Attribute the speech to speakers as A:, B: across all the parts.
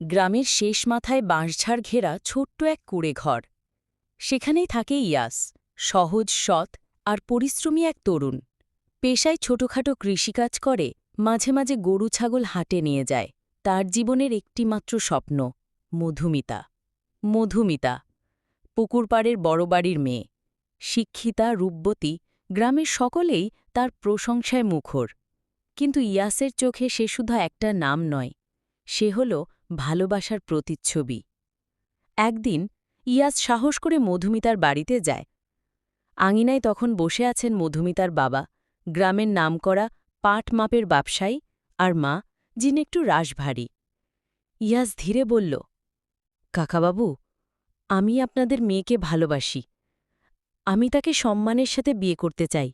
A: গ্রামের শেষ মাথায় বাঁশঝাড় ঘেরা ছোট্ট এক কুড়ে ঘর সেখানেই থাকে ইয়াস, সহজ, সৎ আর পরিশ্রমী এক তরুণ। পেশায় ছোটখাটো কৃষিকাজ করে, মাঝে মাঝে গরু ছাগল হাটে নিয়ে যায়। তার জীবনের একটিমাত্র স্বপ্ন, মধুমিতা। মধুমিতা পুকুরপাড়ের বড় বাড়ির মেয়ে। শিক্ষিতা, রূপবতী, গ্রামের সকলেই তার প্রশংসায় মুখর। কিন্তু ইয়াসের চোখে সে শুধু একটা নাম নয়, সে হল ভালোবাসার প্রতিচ্ছবি। একদিন ইয়াস সাহস করে মধুমিতার বাড়িতে যায়। আঙিনায় তখন বসে আছেন মধুমিতার বাবা, গ্রামের নামকরা পাট মাপের ব্যবসায়ী আর মা, যিনি একটু রাশভারী ইয়াস ধীরে বলল, কাকাবাবু, আমি আপনাদের মেয়েকে ভালোবাসি। আমি তাকে সম্মানের সাথে বিয়ে করতে চাই।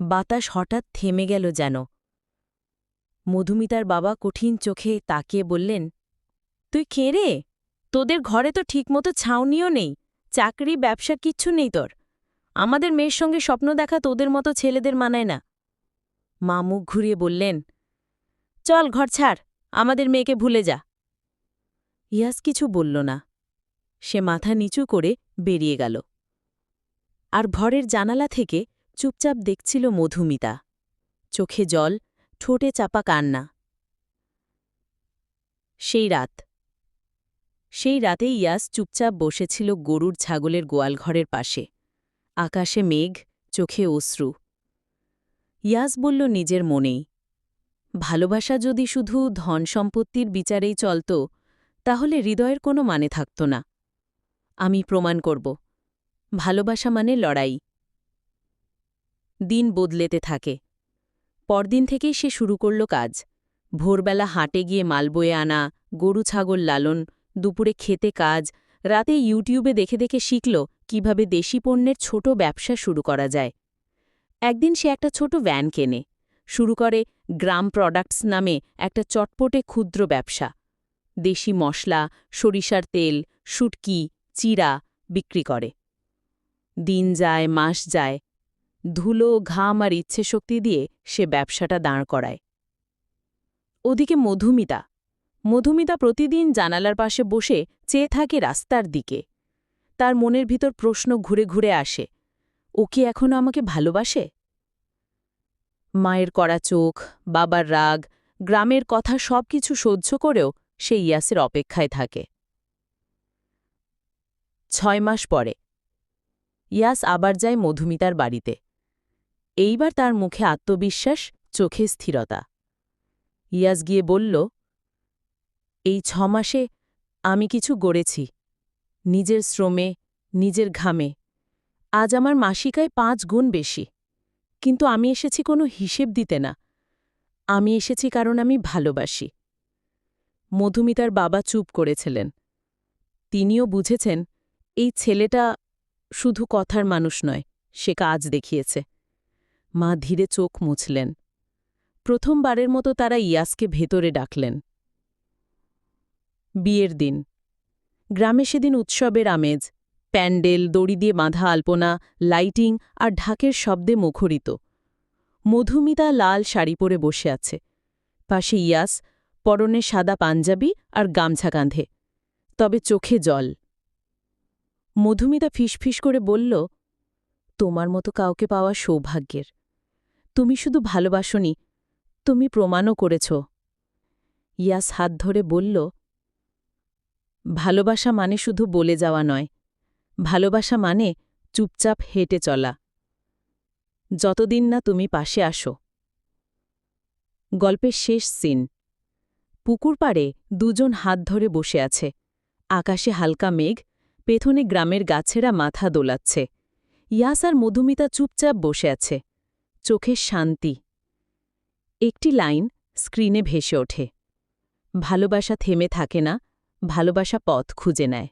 A: বাতাস হঠাৎ থেমে গেল যেন। মধুমিতার বাবা কঠিন চোখে তাকিয়ে বললেন, তুই কে রে? তোদের ঘরে তো ঠিকমতো ছাউনিও নেই, চাকরি, ব্যবসা কিচ্ছু নেই তোর। আমাদের মেয়ের সঙ্গে স্বপ্ন দেখা তোদের মতো ছেলেদের মানায় না। মা মুখ ঘুরিয়ে বললেন, চল ঘর ছাড়, আমাদের মেয়েকে ভুলে যা। ইয়াস কিছু বলল না। সে মাথা নিচু করে বেরিয়ে গেল। আর ঘরের জানালা থেকে চুপচাপ দেখছিল মধুমিতা। চোখে জল ঠোঁটে চাপা কান্না। সেই রাত। সেই রাতে ইয়াস চুপচাপ বসেছিল গরুর ছাগলের গোয়ালঘরের পাশে। আকাশে মেঘ, চোখে অশ্রু। ইয়াস বলল, নিজের মনেই। ভালোবাসা যদি শুধু ধন সম্পত্তির বিচারেই চলত, তাহলে হৃদয়ের কোনো মানে থাকত না। আমি প্রমাণ করব। ভালোবাসা মানে লড়াই। দিন বদলেতে থাকে। পরদিন থেকেই সে শুরু করল কাজ। ভোরবেলা হাটে গিয়ে মাল বয়ে আনা, গরু, ছাগল লালন, দুপুরে খেতে কাজ, রাতে ইউটিউবে দেখে দেখে শিখল কীভাবে দেশি পণ্যের ছোট ব্যবসা শুরু করা যায়। একদিন সে একটা ছোট ভ্যান কেনে। শুরু করে গ্রাম প্রোডাক্টস নামে একটা চটপটে ক্ষুদ্র ব্যবসা। দেশি মশলা, সরিষার তেল, শুটকি, চিরা বিক্রি করে। দিন যায়, মাস যায় ধুলো, ঘাম আর ইচ্ছে শক্তি দিয়ে সে ব্যবসাটা দাঁড় করায়। ওদিকে মধুমিতা মধুমিতা প্রতিদিন জানালার পাশে বসে চেয়ে থাকে রাস্তার দিকে। তার মনের ভিতর প্রশ্ন ঘুরে ঘুরে আসে, ও কি এখনও আমাকে ভালোবাসে? মায়ের করা চোখ, বাবার রাগ, গ্রামের কথা সব কিছু সহ্য করেও সে ইয়াসের অপেক্ষায় থাকে। ছয় মাস পরে, ইয়াস আবার যায় মধুমিতার বাড়িতে। এইবার তার মুখে আত্মবিশ্বাস, চোখে স্থিরতা। ইয়াস গিয়ে বলল, এই ছ মাসে আমি কিছু গড়েছি, নিজের শ্রমে, নিজের ঘামে। আজ আমার মাসিকায় পাঁচ গুণ বেশি, কিন্তু আমি এসেছি কোনো হিসেব দিতে না। আমি এসেছি কারণ আমি ভালোবাসি। মধুমিতার বাবা চুপ করেছিলেন। তিনিও বুঝেছেন, এই ছেলেটা শুধু কথার মানুষ নয়, সে কাজ দেখিয়েছে। মা ধীরে চোখ মুছলেন। প্রথমবারের মতো তারা ইয়াসকে ভেতরে ডাকলেন। বিয়ের দিন। গ্রামে সেদিন উৎসবের আমেজ। প্যান্ডেল, দড়ি দিয়ে বাঁধা আলপনা, লাইটিং আর ঢাকের শব্দে মুখরিত। মধুমিতা লাল শাড়ি পরে বসে আছে। পাশে ইয়াস পরনে সাদা পাঞ্জাবি আর গামছা কাঁধে। তবে চোখে জল। মধুমিতা ফিসফিস করে বলল, তোমার মতো কাউকে পাওয়া সৌভাগ্যের। তুমি শুধু ভালোবাসনি, তুমি প্রমাণও করেছ। ইয়াস হাত ধরে বলল, ভালোবাসা মানে শুধু বলে যাওয়া নয়, ভালোবাসা মানে চুপচাপ হেঁটে চলা। যতদিন না তুমি পাশে আসো। গল্পের শেষ সিন। পুকুর পাড়ে দুজন হাত ধরে বসে আছে। আকাশে হালকা মেঘ পেথনে গ্রামের গাছেরা মাথা দোলাচ্ছে। ইয়াস আর মধুমিতা চুপচাপ বসে আছে। চোখের শান্তি। একটি লাইন স্ক্রিনে ভেসে ওঠে। ভালোবাসা থেমে থাকে না, ভালোবাসা পথ খুঁজে নেয়।